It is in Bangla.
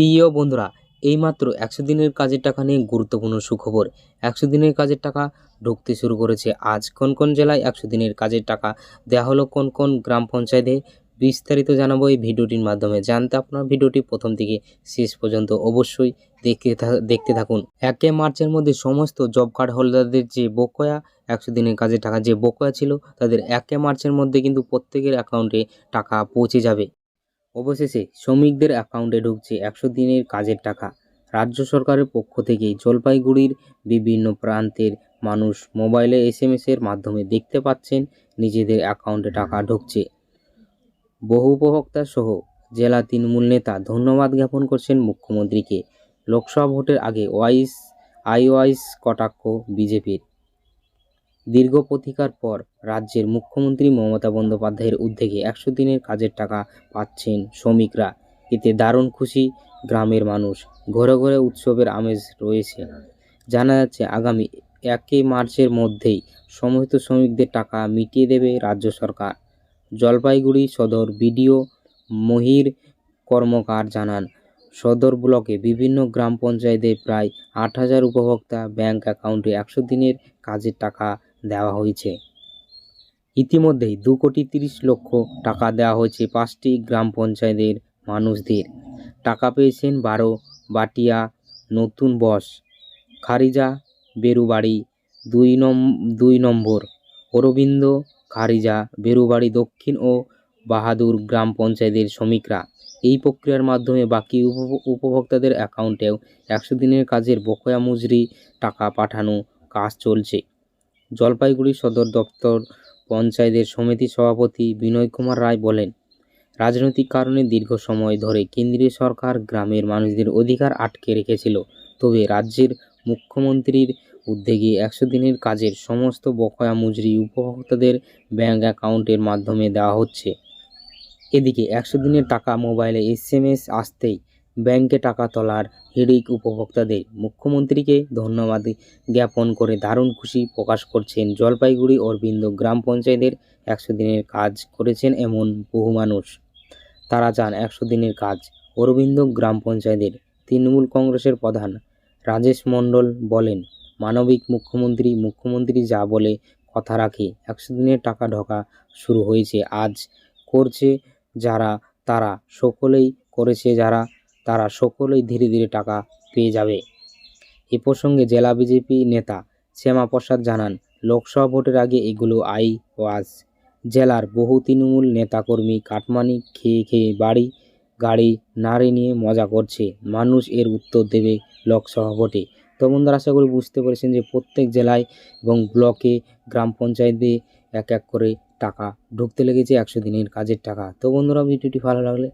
প্রিয় বন্ধুরা, এইমাত্র একশো দিনের কাজের টাকা নিয়ে গুরুত্বপূর্ণ সুখবর। একশো দিনের কাজের টাকা ঢুকতে শুরু করেছে। আজ কোন কোন জেলায় একশো দিনের কাজের টাকা দেওয়া হলো, কোন কোন গ্রাম পঞ্চায়েতে বিস্তারিত জানাব এই ভিডিওটির মাধ্যমে। জানতে আপনার ভিডিওটি প্রথম থেকে শেষ পর্যন্ত অবশ্যই দেখতে দেখতে থাকুন। একে মার্চের মধ্যে সমস্ত জব কার্ড হোল্ডারদের যে বকেয়া একশো দিনের কাজের টাকা যে বকয়া ছিল, তাদের একে মার্চের মধ্যে কিন্তু প্রত্যেকের অ্যাকাউন্টে টাকা পৌঁছে যাবে। অবশেষে শ্রমিকদের অ্যাকাউন্টে ঢুকছে একশো দিনের কাজের টাকা। রাজ্য সরকারের পক্ষ থেকে জলপাইগুড়ির বিভিন্ন প্রান্তের মানুষ মোবাইলে এস এর মাধ্যমে দেখতে পাচ্ছেন নিজেদের অ্যাকাউন্টে টাকা ঢুকছে। বহু উপভোক্তা সহ জেলা তৃণমূল নেতা ধন্যবাদ জ্ঞাপন করছেন মুখ্যমন্ত্রীকে। লোকসভা ভোটের আগে ওয়াইস, আইওয়াইস কটাক্ষ বিজেপির। দীর্ঘ প্রতিকার পর রাজ্যের মুখ্যমন্ত্রী মমতা বন্দ্যোপাধ্যায়ের উদ্যোগে একশো দিনের কাজের টাকা পাচ্ছেন শ্রমিকরা। এতে দারুণ খুশি গ্রামের মানুষ। ঘরে ঘরে উৎসবের আমেজ রয়েছে। জানা যাচ্ছে, আগামী একই মার্চের মধ্যেই সমস্ত শ্রমিকদের টাকা মিটিয়ে দেবে রাজ্য সরকার। জলপাইগুড়ি সদর বিডিও মহির কর্মকার জানান, সদর ব্লকে বিভিন্ন গ্রাম পঞ্চায়েতে প্রায় আট হাজার উপভোক্তা ব্যাংক অ্যাকাউন্টে একশো দিনের কাজের টাকা দেওয়া হয়েছে। ইতিমধ্যেই দু কোটি তিরিশ লক্ষ টাকা দেওয়া হয়েছে পাঁচটি গ্রাম পঞ্চায়েতের মানুষদের। টাকা পেয়েছেন বারো, বাটিয়া, নতুন বস, খারিজা, বেরুবাড়ি, দুই নম, দুই নম্বর, অরবিন্দ, খারিজা, বেরুবাড়ি দক্ষিণ ও বাহাদুর গ্রাম পঞ্চায়েতের শ্রমিকরা। এই প্রক্রিয়ার মাধ্যমে বাকি উপ- উপভোক্তাদের অ্যাকাউন্টেও একশো দিনের কাজের বকেয়া মজুরি টাকা পাঠানো কাজ চলছে। জলপাইগুড়ি সদর দপ্তর পঞ্চায়েতের সমিতি সভাপতি বিনয় কুমার রায় বলেন, রাজনৈতিক কারণে দীর্ঘ সময় ধরে কেন্দ্রীয় সরকার গ্রামের মানুষদের অধিকার আটকে রেখেছিল। তবে রাজ্যের মুখ্যমন্ত্রীর উদ্যোগে একশো দিনের কাজের সমস্ত বকেয়া মজুরি উপভোক্তাদের ব্যাঙ্ক অ্যাকাউন্টের মাধ্যমে দেওয়া হচ্ছে। এদিকে একশো দিনের টাকা মোবাইলে এস এম এস আসতেই ব্যাংকে টাকা তোলার হিড়িক উপভোক্তাদের মুখ্যমন্ত্রীকে ধন্যবাদ জ্ঞাপন করে দারুণ খুশি প্রকাশ করছেন জলপাইগুড়ি অরবিন্দ গ্রাম পঞ্চায়েতের একশো দিনের কাজ করেছেন এমন বহু মানুষ। তারা চান একশো দিনের কাজ। অরবিন্দ গ্রাম পঞ্চায়েতের তৃণমূল কংগ্রেসের প্রধান রাজেশ মণ্ডল বলেন, মানবিক মুখ্যমন্ত্রী মুখ্যমন্ত্রী যা বলে কথা রাখে, একশো দিনের টাকা ঢোকা শুরু হয়েছে, আজ করছে যারা, তারা সকলেই করেছে যারা তারা সকলেই ধীরে ধীরে টাকা পেয়ে যাবে। এ প্রসঙ্গে জেলা বিজেপি নেতা শ্যামা প্রসাদ জানান, লোকসভা ভোটের আগে এগুলো আই ওয়াজ জেলার বহু তৃণমূল নেতাকর্মী কাটমানি খেয়ে খেয়ে বাড়ি, গাড়ি, নাড়ি নিয়ে মজা করছে। মানুষ এর উত্তর দেবে লোকসভা ভোটে। তো বন্ধুরা, আশা করি বুঝতে পেরেছেন যে প্রত্যেক জেলায় এবং ব্লকে, গ্রাম পঞ্চায়েতে এক এক করে টাকা ঢুকতে লেগেছে, একশো দিনের কাজের টাকা। তো বন্ধুরা, ভিডিওটি ভালো লাগলে